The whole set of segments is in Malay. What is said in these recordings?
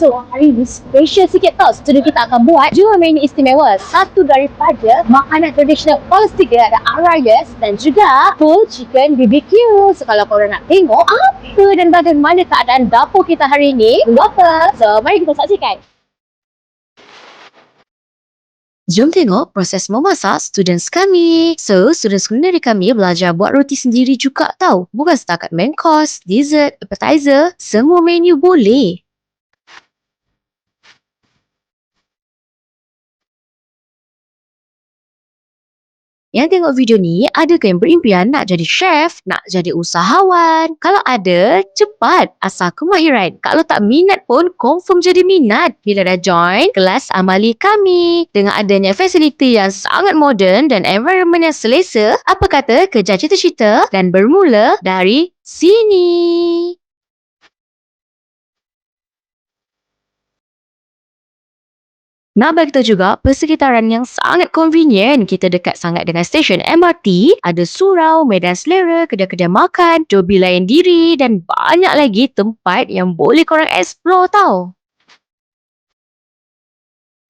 So, hari ni special sikit tau student kita akan buat dua menu istimewa. Satu daripada makanan tradisional Palestin dia ada arayes dan juga full chicken BBQ. So, kalau korang nak tengok apa dan bagaimana keadaan dapur kita hari ni, apa? So, mari kita saksikan. Jom tengok proses memasak students kami. So, students culinary kami belajar buat roti sendiri juga tau. Bukan setakat main course, dessert, appetizer, semua menu boleh. Yang tengok video ni, adakah yang berimpian nak jadi chef, nak jadi usahawan? Kalau ada, cepat asah kemahiran. Kalau tak minat pun, confirm jadi minat bila dah join kelas amali kami. Dengan adanya fasiliti yang sangat moden dan environment yang selesa, apa kata kejar cita-cita dan bermula dari sini. Nak bagi tahu juga, persekitaran yang sangat convenient. Kita dekat sangat dengan stesen MRT, ada surau, medan selera, kedai-kedai makan, jobi layan diri dan banyak lagi tempat yang boleh korang explore tau.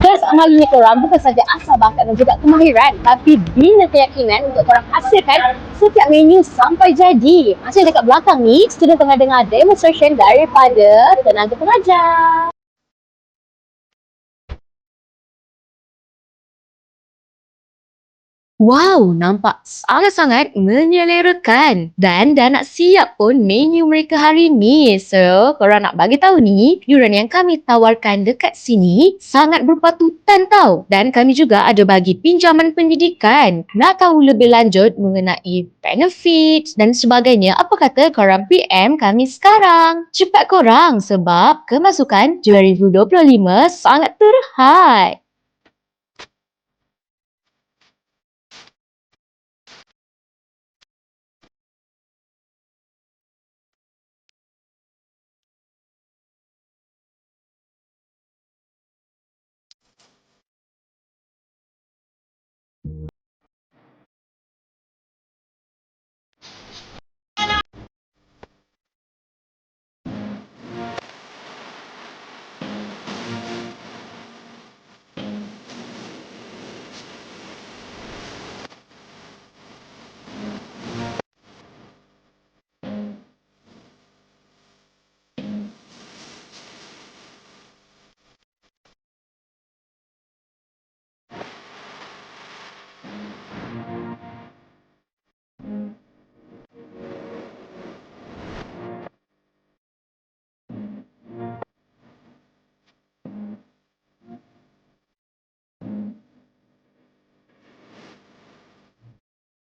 Amal ni korang bukan saja asal bakat dan juga kemahiran tapi bina keyakinan untuk korang hasilkan setiap menu sampai jadi. Macam dekat belakang ni, student tengah dengar demonstration daripada tenaga pengajar. Wow, nampak sangat-sangat menyelerakan. Dan dah nak siap pun menu mereka hari ni. So, korang nak bagi tahu ni, yuran yang kami tawarkan dekat sini sangat berpatutan tau. Dan kami juga ada bagi pinjaman pendidikan. Nak tahu lebih lanjut mengenai benefits dan sebagainya, apa kata korang PM kami sekarang? Cepat korang sebab kemasukan 2025 sangat terhad.